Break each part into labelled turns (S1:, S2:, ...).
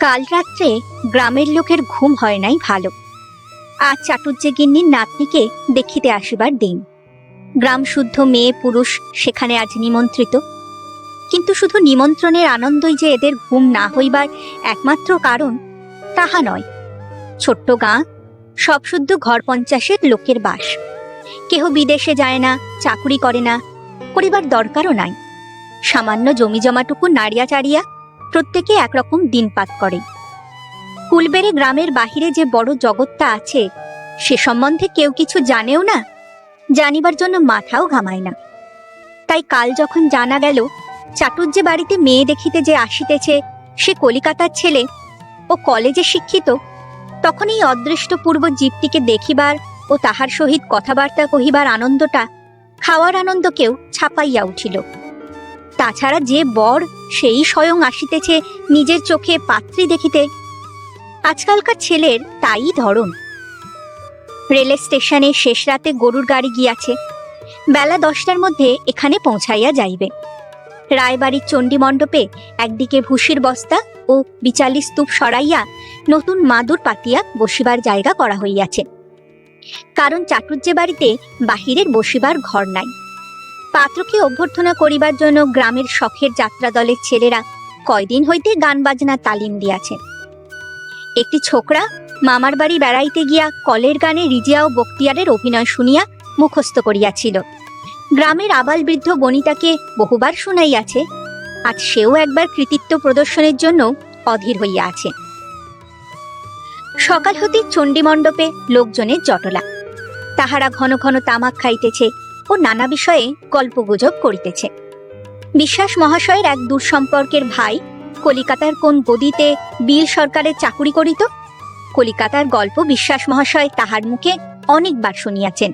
S1: কাল রাত্রে গ্রামের লোকের ঘুম হয় নাই ভালো। আজ চাটুর্যে গিন্নির নাতনিকে দেখিতে আসিবার দিন। গ্রাম শুদ্ধ মেয়ে পুরুষ সেখানে আজ নিমন্ত্রিত। কিন্তু শুধু নিমন্ত্রণের আনন্দই যে এদের ঘুম না হইবার একমাত্র কারণ তাহা নয়। ছোট্ট গাঁ, সব শুদ্ধ ঘর পঞ্চাশের লোকের বাস। কেহ বিদেশে যায় না, চাকুরি করে না, করিবার দরকারও নাই। সামান্য জমি জমাটুকু নাড়িয়া চাড়িয়া প্রত্যেকে একরকম দিনপাত করে। কুলবেড়ে গ্রামের বাহিরে যে বড় জগৎটা আছে, সে সম্বন্ধে কেউ কিছু জানেও না, জানিবার জন্য মাথাও ঘামায় না। তাই কাল যখন জানা গেল চাটুর্যে বাড়িতে মেয়ে দেখিতে যে আসিতেছে, সে কলিকাতার ছেলে ও কলেজে শিক্ষিত, তখন এই অদৃষ্টপূর্ব জীবটিকে দেখিবার ও তাহার সহিত কথাবার্তা কহিবার আনন্দটা, খাওয়ার আনন্দকেও ছাপাইয়া উঠিল। তাছাড়া যে বর সেই স্বয়ং আসিতেছে নিজের চোখে পাত্রী দেখিতে। আজকালকার ছেলের তাই ধরন। রেল স্টেশনে শেষ রাতে গরুর গাড়ি গিয়াছে। বেলা দশটার মধ্যে এখানে পৌঁছাইয়া যাইবে। রায়বাড়ির চণ্ডী মণ্ডপে একদিকে ভুসির বস্তা ও বিচালি স্তূপ সরাইয়া নতুন মাদুর পাতিয়া বসিবার জায়গা করা হইয়াছে। কারণ চাটুর্যে বাড়িতে বাহিরের বসিবার ঘর নাই। পাত্রকে অভ্যর্থনা করিবার জন্য গ্রামের শখের যাত্রা দলের ছেলেরা কয়দিন হইতে গান বাজনা তালিম দিয়াছে একটি ছোকরা মামার বাড়ি বেড়াইতে গিয়া কলের গানে রিজিয়া ও বক্তিয়ারের অভিনয় শুনিয়া মুখস্থ করিয়াছিল। গ্রামের আবাল বৃদ্ধ বনিতাকে বহুবার শুনাইয়াছে, আজ সেও একবার কৃতিত্ব প্রদর্শনের জন্য অধীর হইয়া আছে। সকাল হতে চণ্ডী মণ্ডপে লোকজনের জটলা। তাহারা ঘন ঘন তামাক খাইতেছে ও নানা বিষয়ে গল্পগুজব করিতেছে। বিশ্বাস মহাশয়ের এক দূর সম্পর্কের ভাই কলিকাতার কোন গদিতে বিল সরকারের চাকুরি করিত? কলিকাতার গল্প বিশ্বাস মহাশয় তাহার মুখে অনেকবার শুনিয়াছেন।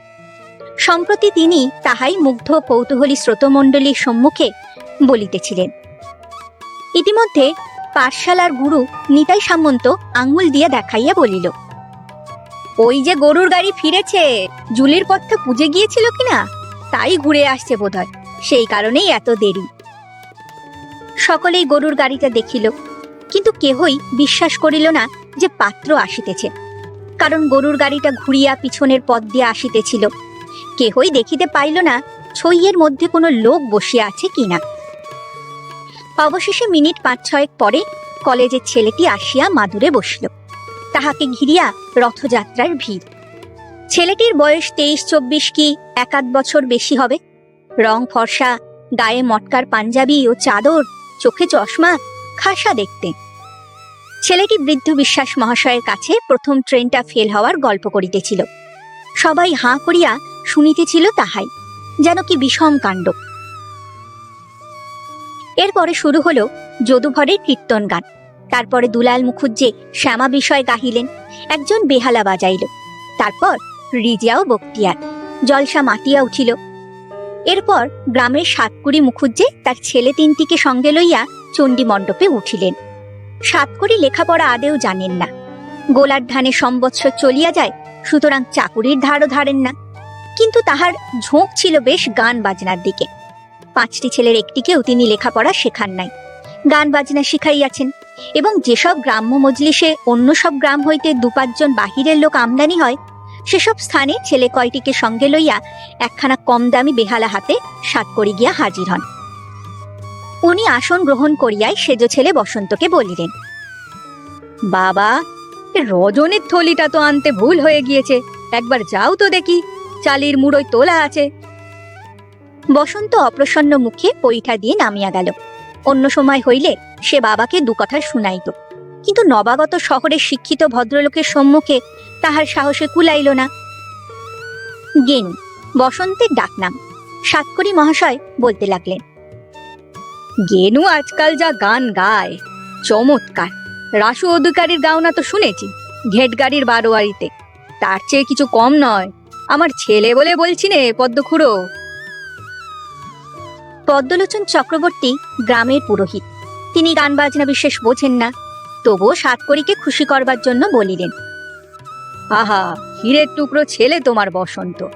S1: সম্প্রতি তিনি তাহাই মুগ্ধ কৌতূহলী শ্রোতমণ্ডলীর সম্মুখে বলিতেছিলেন, ইতিমধ্যে পাঠশালার গুরু নিতাই সামন্ত আঙ্গুল দিয়ে দেখাইয়া বলিল, ওই যে গরুর গাড়ি ফিরেছে, জুলির পথে পুজে গিয়েছিল কিনা? তাই ঘুরে আসছে বোধহয়। সেই কারণেই এত দেরি। সকলেই গরুর গাড়িটা দেখিল, কিন্তু কেহই বিশ্বাস করিল না যে পাত্র আসিতেছে। কারণ গরুর গাড়িটা ঘুরিয়া পিছনের পথ দিয়ে আসিতেছিল। কেহই দেখিতে পাইল না ছইয়ের মধ্যে কোনো লোক বসিয়া আছে কিনা অবশেষে মিনিট পাঁচ ছয়েক পরে কলেজের ছেলেটি আসিয়া মাদুরে বসিল। তাহাকে ঘিরিয়া রথযাত্রার ভিড়। ছেলেটির বয়স তেইশ চব্বিশ কি এক আধ বছর বেশি হবে? রং ফর্সা, গায়ে মটকার পাঞ্জাবি ও চাদর, চোখে চশমা, খাসা দেখতে। ছেলেটি বৃদ্ধ বিশ্বাস মহাশয়ের কাছে প্রথম ট্রেনটা ফেল হওয়ার গল্প করিতেছিল। সবাই হাঁ করিয়া শুনিতেছিল তাহাই, যেন কি বিষম কাণ্ড। এরপরে শুরু হলো যদুভরের কীর্তন গান। তারপরে দুলাল মুখুজ্জে শ্যামা বিষয় গাহিলেন, একজন বেহালা বাজাইল। তারপর রিজিয়াও বক্তিয়ার। জলসা মাতিয়া উঠিল। এরপর গ্রামের সাতকুড়ি মুখুজ্জে তার ছেলে তিনটিকে সঙ্গে লইয়া চণ্ডী মণ্ডপে উঠিলেন। সাতকুড়ি লেখাপড়া আদেও জানেন না। গোলার ধানে সম্বৎসর চলিয়া যায়, সুতরাং চাকুরির ধারও ধারেন না। কিন্তু তাহার ঝোঁক ছিল বেশ গান বাজনার দিকে। পাঁচটি ছেলের একটিকেও তিনি লেখাপড়া শেখান নাই। গান বাজনা শিখাইয়াছেন এবং যেসব গ্রাম্য মজলিসে অন্য সব গ্রাম হইতে দু পাঁচজন বাহিরের লোক আমদানি হয় সেসব স্থানে ছেলে কয়টিকে সঙ্গে লইয়া একখানা কম দামি বেহালা হাতে সাত করি গিয়া হাজির হন। উনি আসন গ্রহণ করিয়াই সেজ ছেলে বসন্তকে বলিলেন, বাবা রজনের থলিটা তো আনতে ভুল হয়ে গিয়েছে। একবার যাও তো দেখি, চালির মুড়োয় তোলা আছে। বসন্ত অপ্রসন্ন মুখে পৈঠা দিয়ে নামিয়া গেল। অন্য সময় হইলে সে বাবাকে দু কথা শুনাইত। কিন্তু নবাগত শহরের শিক্ষিত ভদ্রলোকের সম্মুখে তাহার সাহসে কুলাইল না। গেনু, বসন্তের ডাকনাম সাতকরি মহাশয় বলতে লাগলেন। গেনু আজকাল যা গান গায়, চমৎকার। রাসু অধিকারীর গাওনা তো শুনেছি, ঘেট গাড়ির বারোয়ারিতে। তার চেয়ে কিছু কম নয়। আমার ছেলে বলে বলছি নে, পদ্মখুড়ো। পদ্মলোচন চক্রবর্তী গ্রামের পুরোহিত। তিনি গান বাজনা বিশেষ বোঝেন না, তবুও সাতকড়িকে খুশি করবার জন্য বলিলেন। আহা হীরের টুকরো ছেলে তোমার বসন্ত।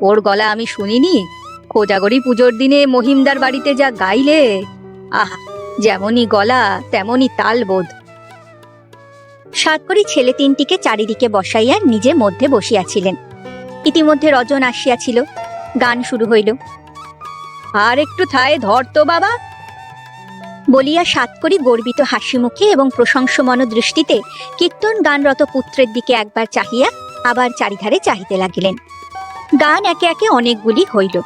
S1: ওর গলা আমি শুনিনি? কোজাগরি পুজোর দিনে মহিমদার বাড়িতে যা গাইলে? আহা যেমনই গলা তেমনই তালবোধ সাতকরি ছেলে তিনটিকে চারিদিকে বসাইয়া নিজে মধ্যে বসিয়াছিলেন। ইতিমধ্যে রজন আসিয়াছিল। গান শুরু হইল। আর একটু থায় ধর তো বাবা। বলিয়া সাতকড়ি গর্বিত হাসি মুখে এবং প্রশংসমন দৃষ্টিতে কীর্তন গানরত পুত্রের দিকে একবার চাহিয়া আবার চারিধারে চাহিতে লাগিলেন। গান একে একে অনেকগুলি হইল।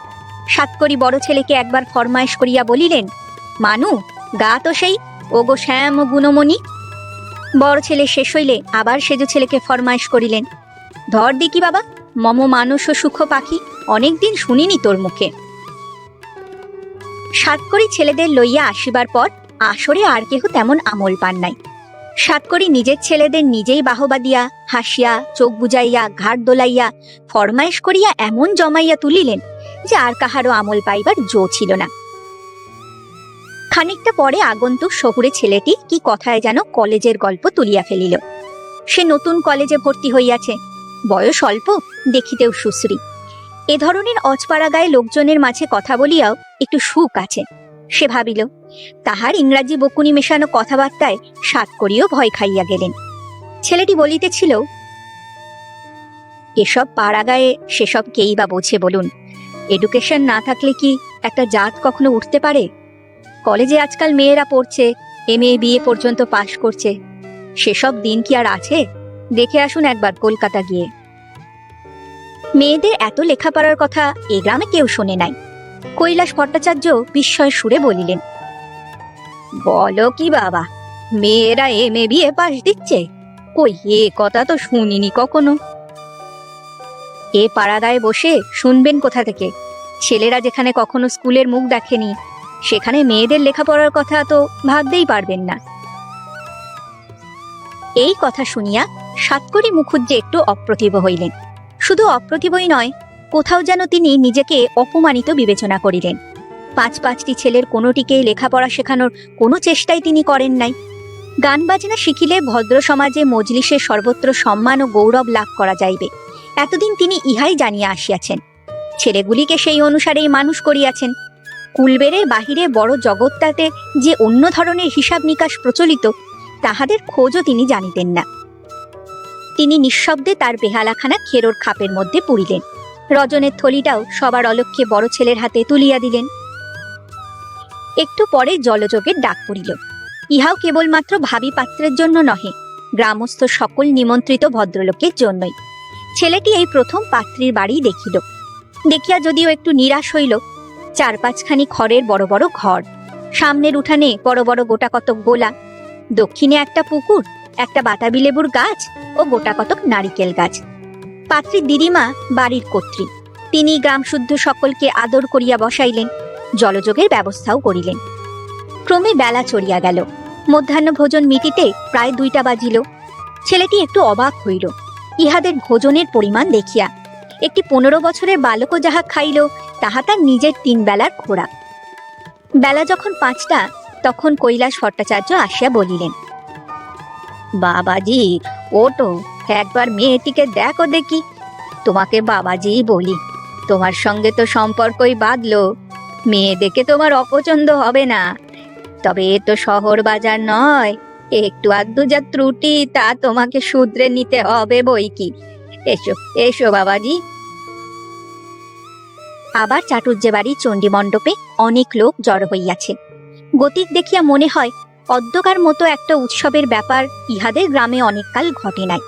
S1: সাতকড়ি বড় ছেলেকে একবার ফরমায়েশ করিয়া বলিলেন, মানু, গা তো সেই, ওগো শ্যাম ও গুণমণি। বড় ছেলে শেষ হইলে আবার সেজো ছেলেকে ফরমায়েশ করিলেন, ধর দেখি বাবা, মম মানুষ ও সুখ পাখি, অনেকদিন শুনিনি তোর মুখে। সাতকড়ি ছেলেদের লইয়া আসিবার পর আসরে আর কেহ তেমন আমল পান নাই। সাতকড়ি নিজের ছেলেদের নিজেই বাহবা দিয়া, হাসিয়া, চোখ বুজাইয়া ঘাট দোলাইয়া, ফরমায়েশ করিয়া এমন জমাইয়া তুলিলেন যে আর কাহারও আমল পাইবার জো ছিল না। খানিকটা পরে আগন্তুক শহুরে ছেলেটি কি কথায় যেন কলেজের গল্প তুলিয়া ফেলিল। সে নতুন কলেজে ভর্তি হইয়াছে। বয়স অল্প, দেখিতেও সুশ্রী। এ ধরনের অজপাড়া গায়ে লোকজনের মাঝে কথা বলিয়াও একটু সুখ আছে। সে ভাবিল, তাহার ইংরাজি বকুনি মেশানো কথাবার্তায় সাত করিও ভয় খাইয়া গেলেন। ছেলেটি বলিতেছিল, এসব পাড়া গায়ে সেসব কেই বা বোঝে বলুন? এডুকেশন না থাকলে কি একটা জাত কখনো উঠতে পারে? কলেজে আজকাল মেয়েরা পড়ছে, এম এ বিএ পর্যন্ত পাশ করছে। সেসব দিন কি আর আছে? দেখে আসুন একবার কলকাতা গিয়ে। মেয়েদের এত লেখাপড়ার কথা এ গ্রামে কেউ শোনে নাই। কৈলাস ভট্টাচার্য বিস্ময় সুরে বলিলেন, বলো কি বাবা, মেয়েরা এম এ বিএ পাশ দিচ্ছে? কই, এ কথা তো শুনিনি কখনো? এ পাড়াগায় বসে শুনবেন কোথা থেকে? ছেলেরা যেখানে কখনো স্কুলের মুখ দেখেনি, সেখানে মেয়েদের লেখাপড়ার কথা তো ভাবতেই পারবেন না। এই কথা শুনিয়া সাতকড়ি মুখুজ্জে একটু অপ্রতিভ হইলেন। শুধু অপ্রতিভই নয়, কোথাও যেন তিনি নিজেকে অপমানিত বিবেচনা করিলেন। পাঁচ পাঁচটি ছেলের কোনোটিকেই লেখাপড়া শেখানোর কোনো চেষ্টাই তিনি করেন নাই। গান বাজনা শিখিলে ভদ্র সমাজে মজলিসে সর্বত্র সম্মান ও গৌরব লাভ করা যাইবে, এতদিন তিনি ইহাই জানিয়া আসিয়াছেন। ছেলেগুলিকে সেই অনুসারেই মানুষ করিয়াছেন। কুলবেরের বাহিরে বড় জগৎটাতে যে অন্য ধরনের হিসাব নিকাশ প্রচলিত, তাহাদের খোঁজও তিনি জানিতেন না। তিনি নিঃশব্দে তার বেহালাখানা খেরোর খাপের মধ্যে পুরিলেন রজনের থলিটাও সবার অলক্ষ্যে বড় ছেলের হাতে তুলিয়া দিলেন। একটু পরে জলযোগের ডাক পড়িল। ইহাও কেবলমাত্র ভাবি পাত্রের জন্য নহে, গ্রামস্থ সকল নিমন্ত্রিত ভদ্রলোকের জন্যই। ছেলেটি এই প্রথম পাত্রীর বাড়ি দেখিল। দেখিয়া যদিও একটু নিরাশ হইল চার পাঁচখানি খড়ের বড় বড় ঘর, সামনের উঠানে বড় বড় গোটা কতক গোলা, দক্ষিণে একটা পুকুর একটা বাতাবি লেবুর গাছ ও গোটা কতক নারিকেল গাছ। পাত্রীর দিদিমা বাড়ির কর্ত্রী। তিনি গ্রাম শুদ্ধ সকলকে আদর করিয়া বসাইলেন, জলযোগের ব্যবস্থাও করিলেন। ক্রমে বেলা চড়িয়া গেল। মধ্যাহ্ন ভোজন মিটিতে প্রায় দুইটা বাজিল। ছেলেটি একটু অবাক হইল। ইহাদের ভোজনের পরিমাণ দেখিয়া। একটি পনেরো বছরের বালকও যাহা খাইল, তাহা তার নিজের তিন বেলার খোরাক। বেলা যখন পাঁচটা, তখন কৈলাস ভট্টাচার্য আসিয়া বলিলেন বাবাজি ওটো একবার মেয়েটিকে দেখো দেখি। তোমাকে বাবাজিই বলি, তোমার সঙ্গে তো সম্পর্কই বাঁধলো। মেয়ে দেখে তোমার অপছন্দ হবে না। তবে এ তো শহর বাজার নয়, একটু আধটু যা ত্রুটি তা তোমাকে শুধরে নিতে হবে বই কি। এসো এসো বাবাজি। আবার চাটুর্যে বাড়ি চণ্ডী মণ্ডপে অনেক লোক জড়ো হইয়াছে। গতিক দেখিয়া মনে হয় অদ্যকার মতো একটা উৎসবের ব্যাপার ইহাদের গ্রামে অনেককাল ঘটে নাই।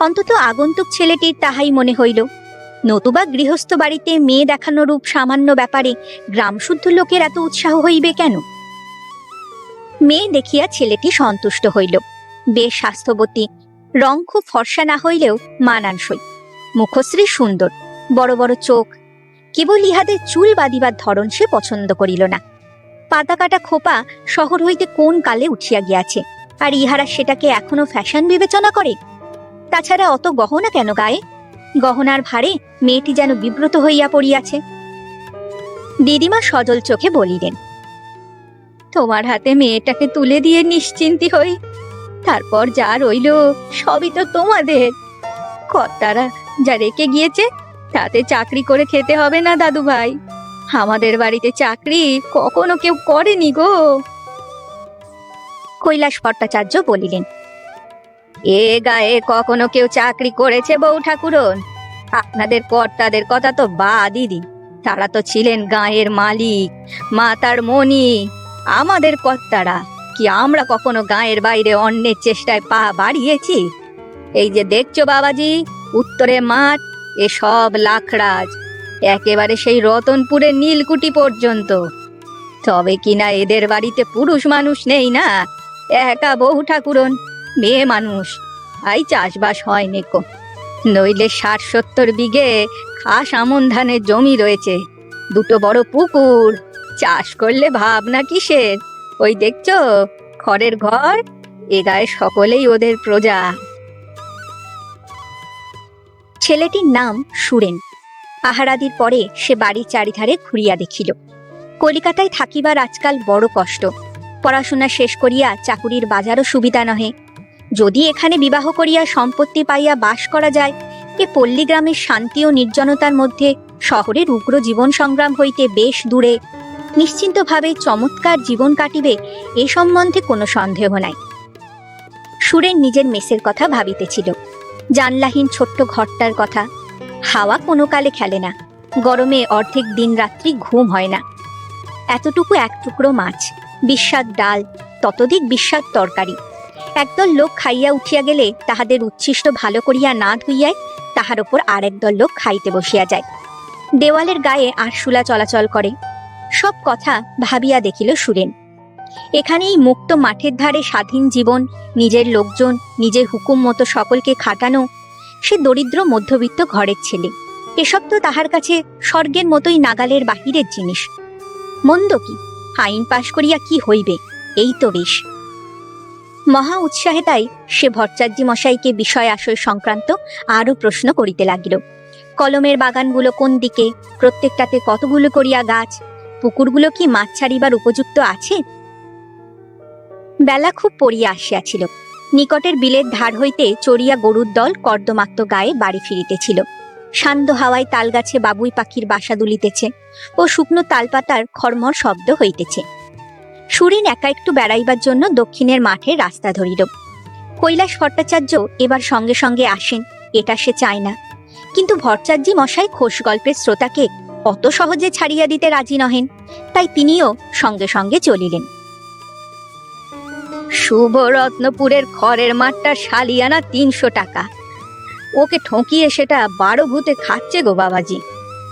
S1: অন্তত আগন্তুক ছেলেটির তাহাই মনে হইল, নতুবা গৃহস্থ বাড়িতে মেয়ে দেখানো রূপ সামান্য ব্যাপারে গ্রামশুদ্ধ লোকের এত উৎসাহ হইবে কেন? মেয়ে দেখিয়া ছেলেটি সন্তুষ্ট হইল, বেশ স্বাস্থ্যবতী, রং খুব ফর্সা না হইলেও মানানসই, মুখশ্রী সুন্দর, বড় বড় চোখ, কেবল ইহাদের চুল বাঁধিবার ধরন সে পছন্দ করিল না। পাতা কাটা খোপা শহর হইতে কোন কালে উঠিয়া গিয়াছে? আর ইহারা সেটাকে এখনও ফ্যাশন বিবেচনা করে? তাছাড়া অত গহনা কেন গায়ে? গহনার ভারে মেয়েটি যেন বিব্রত হইয়া পড়িয়াছে। দিদিমা সজল চোখে বলিলেন, তোমার হাতে মেয়েটাকে তুলে দিয়ে নিশ্চিন্তি হই। তারপর যা রইল সবই তো তোমাদের। কর্তারা যা রেখে গিয়েছে, তাতে চাকরি করে খেতে হবে না দাদু ভাই আমাদের বাড়িতে চাকরি কখনো কেউ করেনি গো। কৈলাস ভট্টাচার্য বলিলেন, এ গায়ে কখনো কেউ চাকরি করেছে বউ ঠাকুরন? আপনাদের কর্তাদের কথা তো বাদই দিন। তারা তো ছিলেন গায়ের মালিক, মাতার মণি। আমাদের কর্তারা, কি আমরা কখনো গায়ের বাইরে অন্যের চেষ্টায় পা বাড়িয়েছি? এই যে দেখছ বাবাজি, উত্তরে মাঠ এ সব লাখরাজ। একেবারে সেই রতনপুরে নীলকুটি পর্যন্ত। তবে কিনা এদের বাড়িতে পুরুষ মানুষ নেই না? একা বহু ঠাকুরন, মেয়ে মানুষ। আই চাষবাস হয়নি কো। নইলে ষাট সত্তর বিঘে খাস আমন ধানের জমি রয়েছে। দুটো বড় পুকুর। চাষ করলে ভাবনা কিসের? ওই দেখছ, খড়ের ঘর, এ গায়ে সকলেই ওদের প্রজা। ছেলেটির নাম সুরেন। আহারাদির পরে সে বাড়ির চারিধারে ঘুরিয়া দেখিল। কলিকাতায় থাকিবার আজকাল বড় কষ্ট। পড়াশোনা শেষ করিয়া চাকুরির বাজারও সুবিধা নহে। যদি এখানে বিবাহ করিয়া সম্পত্তি পাইয়া বাস করা যায়, এ পল্লীগ্রামের শান্তি ও নির্জনতার মধ্যে শহরের উগ্র জীবন সংগ্রাম হইতে বেশ দূরে। নিশ্চিন্তভাবে চমৎকার জীবন কাটিবে এ সম্বন্ধে কোনো সন্দেহ নাই। সুরেন নিজের মেসের কথা ভাবিতেছিল। জানলাহীন ছোট্ট ঘরটার কথা হাওয়া কোনো কালে খেলে না। গরমে অর্ধেক দিন রাত্রি ঘুম হয় না। এতটুকু এক টুকরো মাছ বিস্বাদ ডাল ততদিক বিস্বাদ তরকারি। একদল লোক খাইয়া উঠিয়া গেলে তাহাদের উচ্ছিষ্ট ভালো করিয়া না ধুইয়ায় তাহার ওপর আর একদল লোক খাইতে বসিয়া যায়। দেওয়ালের গায়ে আরশোলা চলাচল করে। সব কথা ভাবিয়া দেখিল সুরেন। এখানে এই মুক্ত মাঠের ধারে স্বাধীন জীবন, নিজের লোকজন, নিজের হুকুম মতো সকলকে খাটানো সে দরিদ্র মধ্যবিত্ত ঘরের ছেলে। এসব তো তাহার কাছে স্বর্গের মতোই নাগালের বাহিরের জিনিস। মন্দ কি? আইন পাশ করিয়া কি হইবে? এই তো বেশ। মহা উৎসাহে তাই সে ভট্টাচার্য মশাইকে বিষয় আশয় সংক্রান্ত আরও প্রশ্ন করিতে লাগিল। কলমের বাগানগুলো কোন দিকে? প্রত্যেকটাতে কতগুলো করিয়া গাছ? পুকুরগুলো কি মাছ ছাড়িবার উপযুক্ত আছে? বেলা খুব পড়িয়া আসিয়াছিল। নিকটের বিলের ধার হইতে চড়িয়া গরুর দল কর্দমাক্ত গায়ে বাড়ি ফিরিতেছিল। শান্ত হাওয়ায় তালগাছে বাবুই পাখির বাসা দুলিতেছে ও শুকনো তালপাতার খরমর শব্দ হইতেছে। সুরিন একা একটু বেড়াইবার জন্য দক্ষিণের মাঠে রাস্তা ধরিল। কৈলাস ভট্টাচার্য এবার সঙ্গে সঙ্গে আসেন, এটা সে চায় না। কিন্তু ভট্টাচার্যি মশাই খোশ গল্পের শ্রোতাকে অত সহজে ছাড়িয়া দিতে রাজি নহেন, তাই তিনিও সঙ্গে সঙ্গে চলিলেন। শুভ রত্নপুরের খড়ের মাঠটা শালিয়ানা তিনশো টাকা। ওকে ঠকিয়ে সেটা বারো ভূতে খাচ্ছে গো বাবাজি।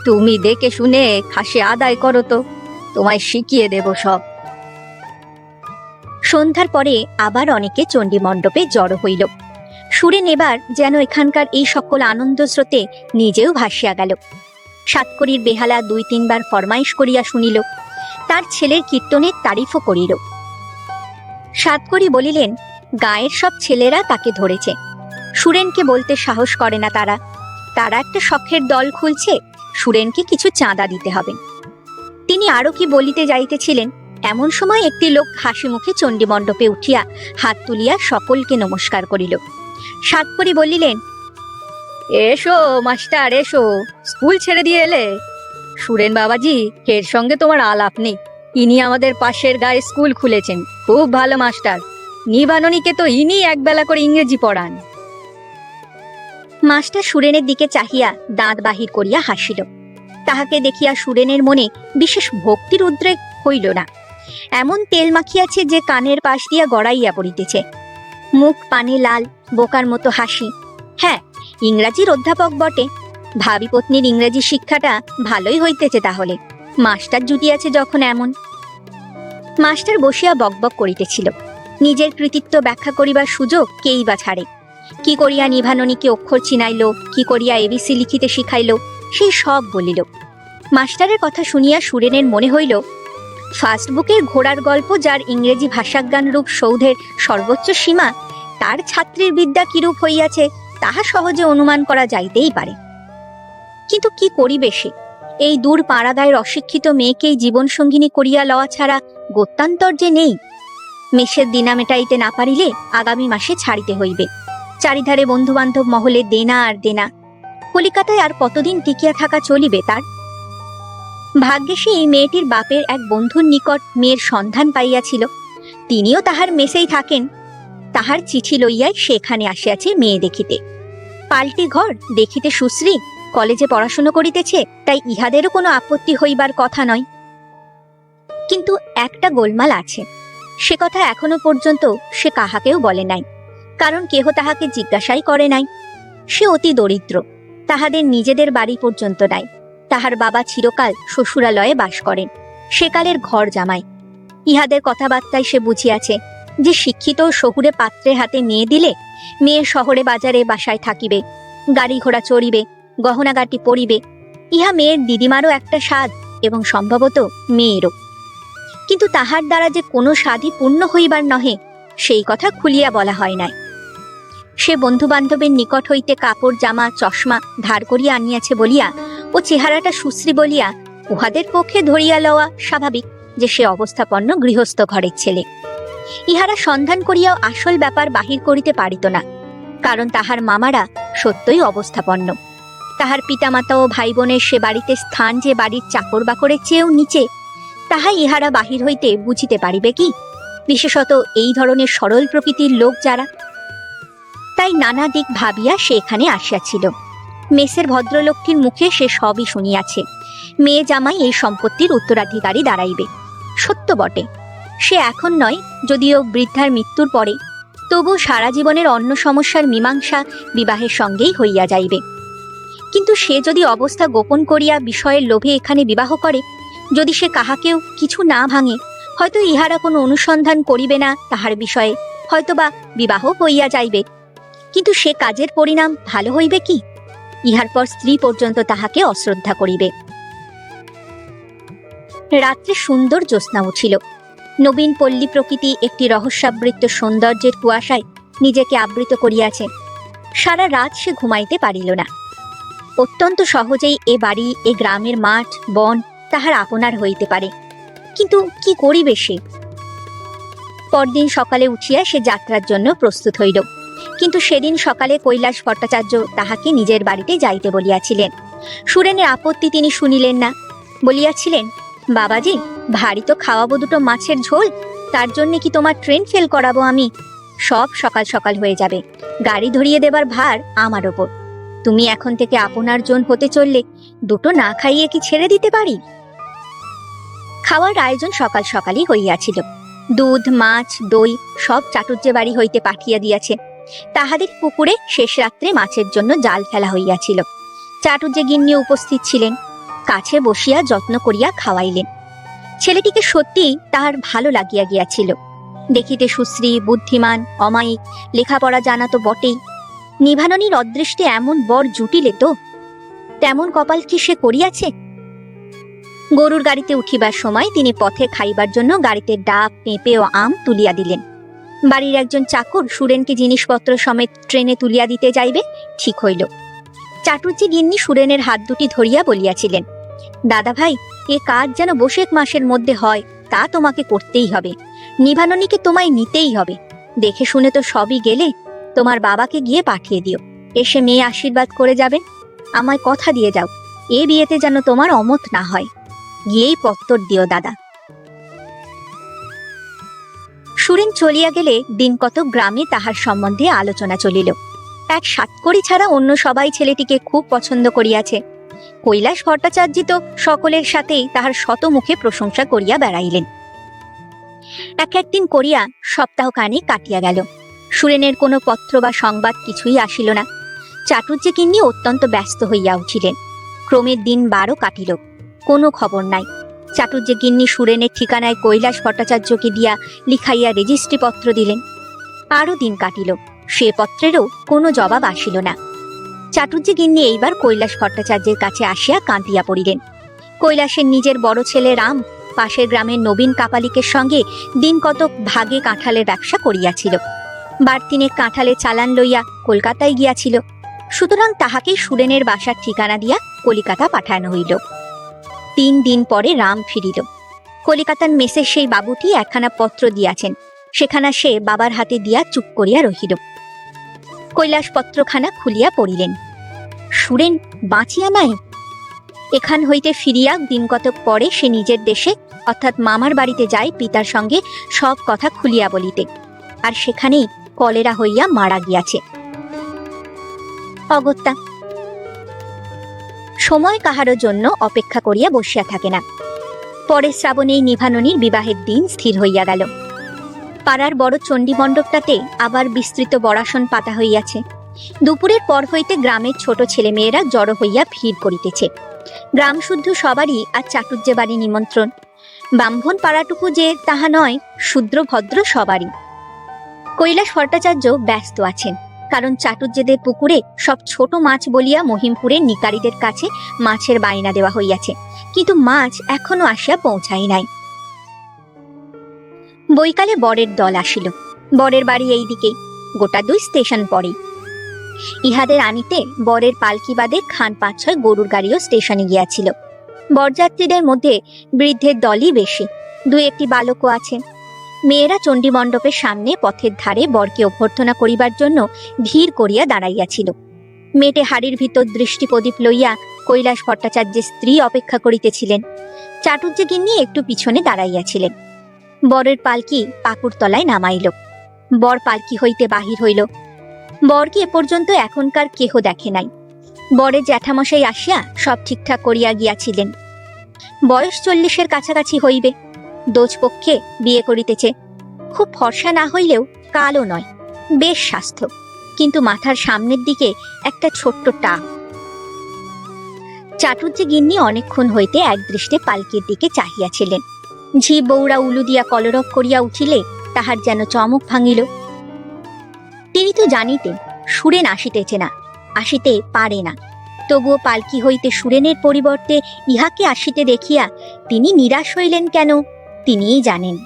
S1: তুমি দেখে শুনে খাসে আদায় করো তো, তোমায় শিখিয়ে দেব সব। সন্ধ্যার পরে আবার অনেকে চণ্ডী মণ্ডপে জড়ো হইল। সুরেন এবার যেন এখানকার এই সকল আনন্দ স্রোতে নিজেও ভাসিয়া গেল। সাতকড়ির বেহালা দুই তিনবার ফরমাইশ করিয়া শুনিল। তার ছেলের কীর্তনের তারিফও করিল। সাতকড়ি বলিলেন, গায়ের সব ছেলেরা তাকে ধরেছে। সুরেনকে বলতে সাহস করে না তারা। তারা একটা শখের দল খুলছে, সুরেনকে কিছু চাঁদা দিতে হবে। তিনি আরও কি বলিতে যাইতেছিলেন, এমন সময় একটি লোক হাসি মুখে চণ্ডী মণ্ডপে উঠিয়া হাত তুলিয়া সকলকে নমস্কার করিল। সাতকড়ি বলিলেন, এসো, মাস্টার, এসো, স্কুল ছেড়ে দিয়ে এলে। সুরেন বাবাজি, এর সঙ্গে তোমার আলাপ নেই। ইনি আমাদের পাশের গায়ে স্কুল খুলেছেন। খুব ভালো, মাস্টার। নিবাননীকে তো ইনি একবেলা করে ইংরেজি পড়ান। মাস্টার সুরেনের দিকে চাহিয়া দাঁত বাহির করিয়া হাসিল। তাহাকে দেখিয়া সুরেনের মনে বিশেষ ভক্তির উদ্রেক হইল না। এমন তেল মাখিয়াছে যে কানের পাশ দিয়া গড়াইয়া পড়িতেছে। মুখ পানে লাল, বোকার মতো হাসি। হ্যাঁ ইংরাজির অধ্যাপক বটে। ভাবি পত্নীর ইংরেজি শিক্ষাটা ভালোই হইতেছে তাহলে। মাস্টার জুটিয়াছে যখন এমন। মাস্টার বসিয়া বকবক করিতেছিল। নিজের কৃতিত্ব ব্যাখ্যা করিবার সুযোগ কেই বা ছাড়ে। কি করিয়া নিভাননীকে অক্ষর চিনাইল, কি করিয়া এবিসি লিখিতে শিখাইল, সেই সব বলিল। মাস্টারের কথা শুনিয়া সুরেনের মনে হইল, ফার্স্ট বুকের ঘোড়ার গল্প যার ইংরেজি ভাষাজ্ঞান রূপ সৌধের সর্বোচ্চ সীমা, তার ছাত্রীর বিদ্যা কিরূপ হইয়াছে, তাহা সহজে অনুমান করা যাইতেই পারে। কিন্তু কি করিবে সে? এই দূর পাড়াগায়ের অশিক্ষিত মেয়েকেই জীবনসঙ্গিনী করিয়া লওয়া ছাড়া গত্যান্তর যে নেই? মেষের দিনা মেটাইতে না পারিলে আগামী মাসে ছাড়িতে হইবে। চারিধারে বন্ধুবান্ধব মহলে দেনা আর দেনা। কলিকাতায় আর কতদিন টিকিয়া থাকা চলিবে তার? ভাগ্যে সে এই মেয়েটির বাপের এক বন্ধুর নিকট মেয়ের সন্ধান পাইয়াছিল। তিনিও তাহার মেসেই থাকেন। তাহার চিঠি লইয়াই সেখানে আসিয়াছে মেয়ে দেখিতে। পাল্টি ঘর দেখিতে সুশ্রী কলেজে পড়াশুনো করিতেছে, তাই ইহাদেরও কোনো আপত্তি হইবার কথা নয়। কিন্তু একটা গোলমাল আছে। সে কথা এখনও পর্যন্ত সে কাহাকেও বলে নাই, কারণ কেহ তাহাকে জিজ্ঞাসাই করে নাই। সে অতি দরিদ্র, তাহাদের নিজেদের বাড়ি পর্যন্ত নাই, তাহার বাবা চিরকাল শ্বশুরালয়ে বাস করেন সেকালের ঘর জামাই। ইহাদের কথাবার্তায় সে বুঝিয়াছে যে শিক্ষিত শহুরে পাত্রের হাতে মেয়ে দিলে মেয়ে শহরে বাজারে বাসায় থাকিবে গাড়ি ঘোড়া চড়িবে গহনাগাটি পরিবে, ইহা মেয়ের দিদিমারও একটা স্বাদ এবং সম্ভবত মেয়েরও। কিন্তু তাহার দ্বারা যে কোনো স্বাদই পূর্ণ হইবার নহে, সেই কথা খুলিয়া বলা হয় নাই। সে বন্ধু বান্ধবের নিকট হইতে কাপড়, জামা, চশমা ধার করিয়া আনিয়াছে বলিয়া ও চেহারাটা সুশ্রী বলিয়া উহাদের পক্ষে ধরিয়া লওয়া স্বাভাবিক যে সে অবস্থাপন্ন গৃহস্থ ঘরের ছেলে। ইহারা সন্ধান করিয়াও আসল ব্যাপার বাহির করিতে পারিত না, কারণ তাহার মামারা সত্যই অবস্থাপন্ন। তাহার পিতামাতা ও ভাই বোনের সে বাড়িতে স্থান যে বাড়ির চাকর বাকরের চেয়েও নিচে, তাহা ইহারা বাহির হইতে বুঝিতে পারিবে কি? বিশেষত এই ধরনের সরল প্রকৃতির লোক যারা। তাই নানা দিক ভাবিয়া সে এখানে আসিয়াছিল। মেসের ভদ্রলোকটির মুখে সে সবই শুনিয়াছে। মেয়ে জামাই এই সম্পত্তির উত্তরাধিকারী দাঁড়াইবে। সত্য বটে। সে এখন নয়, যদিও বৃদ্ধার মৃত্যুর পরে, তবু সারা জীবনের অন্য সমস্যার মীমাংসা বিবাহের সঙ্গেই হইয়া যাইবে। কিন্তু সে যদি অবস্থা গোপন করিয়া বিষয়ের লোভে এখানে বিবাহ করে, যদি সে কাহাকেও কিছু না ভাঙে, হয়তো ইহারা কোনো অনুসন্ধান করিবে না তাহার বিষয়ে, হয়তোবা বিবাহ হইয়া যাইবে। কিন্তু সে কাজের পরিণাম ভালো হইবে কি? ইহার পর স্ত্রী পর্যন্ত তাহাকে অশ্রদ্ধা করিবে। রাত্রে সুন্দর জ্যোৎস্না উঠিল। নবীন পল্লী প্রকৃতি একটি রহস্যাবৃত্ত সৌন্দর্যের কুয়াশায় নিজেকে আবৃত করিয়াছে। সারা রাত সে ঘুমাইতে পারিল না। অত্যন্ত সহজেই এ বাড়ি, এ গ্রামের মাঠ, বন তাহার আপনার হইতে পারে। কিন্তু কি করিবে সে? পরদিন সকালে উঠিয়া সে যাত্রার জন্য প্রস্তুত হইল। কিন্তু সেদিন সকালে কৈলাস ভট্টাচার্য তাহাকে নিজের বাড়িতে যাইতে বলিয়াছিলেন। সুরেনের আপত্তি তিনি শুনিলেন না। বলিয়াছিলেন, বাবাজি, ভারী তো খাওয়াবো দুটো মাছের ঝোল, তার জন্যে কি তোমার ট্রেন ফেল করাবো আমি? সব সকাল সকাল হয়ে যাবে। গাড়ি ধরিয়ে দেবার ভার আমার ওপর। তুমি এখন থেকে আপনার জন হতে চললে দুটো না খাইয়ে কি ছেড়ে দিতে পারি? খাওয়ার আয়োজন সকাল সকালই হইয়াছিল। দুধ, মাছ, দই সব চাটুর্যে বাড়ি হইতে পাঠিয়ে দিয়াছে। তাহাদের পুকুরে শেষ রাত্রে মাছের জন্য জাল ফেলা হইয়াছিল। চাটুর্যে গিন্নি উপস্থিত ছিলেন। কাছে বসিয়া যত্ন করিয়া খাওয়াইলেন। ছেলেটিকে সত্যি তাহার ভালো লাগিয়া গিয়াছিল। দেখিতে সুশ্রী, বুদ্ধিমান, অমায়িক, লেখাপড়া জানা তো বটেই। নিভাননীর অদৃষ্টে এমন বর জুটিলে তো? তেমন কপাল কি সে করিয়াছে? গরুর গাড়িতে উঠিবার সময় তিনি পথে খাইবার জন্য গাড়িতে ডাব, পেঁপে ও আম তুলিয়া দিলেন। বাড়ির একজন চাকর সুরেনকে জিনিসপত্র সমেত ট্রেনে তুলিয়া দিতে যাইবে, ঠিক হইল। চাটুর্জি গিন্নি সুরেনের হাত দুটি ধরিয়া বলিয়াছিলেন দাদা ভাই এ কাজ যেন বসেক মাসের মধ্যে হয়, তা তোমাকে করতেই হবে। নিভাননীকে তোমায় নিতেই হবে। দেখে শুনে তো সবই গেলে তোমার বাবাকে গিয়ে পাঠিয়ে দিও। এসে মেয়ে আশীর্বাদ করে যাবে। আমায় কথা দিয়ে যাও। এ বিয়েতে যেন তোমার অমত না হয়। গিয়েই পত্তর দিও, দাদা। সুরেন চলিয়া গেলে দিন কত গ্রামে তাহার সম্বন্ধে আলোচনা চলিল। এক সাতকড়ি ছাড়া অন্য সবাই ছেলেটিকে খুব পছন্দ করিয়াছে। কৈলাস ভট্টাচার্য তো সকলের সাথেই তাহার শত মুখে প্রশংসা করিয়া বেড়াইলেন। এক একদিন করিয়া সপ্তাহখানে কাটিয়া গেল। সুরেনের কোনো পত্র বা সংবাদ কিছুই আসিল না। চাটুর্যে কিন্নি অত্যন্ত ব্যস্ত হইয়া উঠিলেন। ক্রমের দিন বারো কাটিল, কোনো খবর নাই। চাটুর্যে গিন্নি সুরেনের ঠিকানায় কৈলাস ভট্টাচার্যকে দিয়া লিখাইয়া রেজিস্ট্রি পত্র দিলেন। আরও দিন কাটিল, সে পত্রেরও কোনো জবাব আসিল না। চাটুর্যে গিন্নি এইবার কৈলাস ভট্টাচার্যের কাছে আসিয়া কাঁদিয়া পড়িলেন। কৈলাসের নিজের বড় ছেলে রাম পাশের গ্রামের নবীন কাপালিকের সঙ্গে দিন কতক ভাগে কাঁঠালের ব্যবসা করিয়াছিল। বার তিনেক কাঁঠালে চালান লইয়া কলকাতায় গিয়াছিল। সুতরাং তাহাকে সুরেনের বাসার ঠিকানা দিয়া কলিকাতা পাঠানো হইল। তিন দিন পরে রাম ফিরিল। কলিকাতার মেসের সেই বাবুটি একখানা পত্র দিয়াছেন। সেখানা সে বাবার হাতে দিয়া চুপ করিয়া রহিল। কৈলাস পত্রখানা খুলিয়া পড়িলেন। সুরেন, বাঁচিয়া নাই? এখান হইতে ফিরিয়া দিন কতক পরে সে নিজের দেশে, অর্থাৎ মামার বাড়িতে যায় পিতার সঙ্গে সব কথা খুলিয়া বলিতে। আর সেখানেই কলেরা হইয়া মারা গিয়াছে। অগত্যা, সময় কাহারও জন্য অপেক্ষা করিয়া বসিয়া থাকে না। পরে শ্রাবণেই নিভাননীর বিবাহের দিন স্থির হইয়া গেল। পাড়ার বড় চণ্ডী মণ্ডপটাতে আবার বিস্তৃত বরাসন পাতা হইয়াছে। দুপুরের পর হইতে গ্রামের ছোট ছেলেমেয়েরা জড়ো হইয়া ভিড় করিতেছে। গ্রাম শুদ্ধ সবারই আর চাটুর্যে বাড়ি নিমন্ত্রণ। ব্রাহ্মণ পাড়াটুকু যে তাহা নয়, শূদ্র ভদ্র সবারই। কৈলাস ভট্টাচার্য ব্যস্ত আছেন, কারণ চাটুর্যেদের পুকুরে সব ছোট মাছ বলিয়া মহিমপুরের নিকারীদের কাছে মাছের বায়না দেওয়া হইয়াছে, কিন্তু মাছ এখনও আসিয়া পৌঁছাই নাই। বৈকালে বরের দল আসিল, বরের বাড়ি এই দিকেই গোটা দুই স্টেশন পরেই ইহাদের আনিতে বরের পালকি বাদে খান পাঁচ ছয় গরুর গাড়িও স্টেশনে গিয়াছিল। বরযাত্রীদের মধ্যে বৃদ্ধের দলই বেশি দু একটি বালকও আছে। মেয়েরা চণ্ডী মণ্ডপের সামনে পথের ধারে বরকে অভ্যর্থনা করিবার জন্য ভিড় করিয়া দাঁড়াইয়াছিল। মেটে হাড়ির ভিতর দৃষ্টি প্রদীপ লইয়া কৈলাস ভট্টাচার্যের স্ত্রী অপেক্ষা করিতেছিলেন। চাটুর্যে গিন্নি একটু পিছনে দাঁড়াইয়াছিলেন। বরের পালকি পাকুর তলায় নামাইল। বর পালকি হইতে বাহির হইল। বরকে এ পর্যন্ত এখনকার কেহ দেখে নাই। বরের জ্যাঠামশাই আসিয়া সব ঠিকঠাক করিয়া গিয়াছিলেন। বয়স চল্লিশের কাছাকাছি হইবে। দোজ পক্ষে বিয়ে করিতেছে। খুব ফর্সা না হইলেও কালো নয়, বেশ স্বাস্থ্য। কিন্তু মাথার সামনের দিকে একটা ছোট্ট টাক। চাটুর্যে গিন্নি অনেকক্ষণ হইতে এক দৃষ্টে পালকির দিকে চাহিয়াছিলেন। ঝি বৌড়া উলু দিয়া কলরব করিয়া উঠিলে তাহার যেন চমক ভাঙিল। তিনি তো জানিতেন সুরেন আসিতেছে না, আসিতে পারে না। তবুও পালকি হইতে সুরেনের পরিবর্তে ইহাকে আসিতে দেখিয়া তিনি নিরাশ হইলেন কেন? তিনিই জানেন।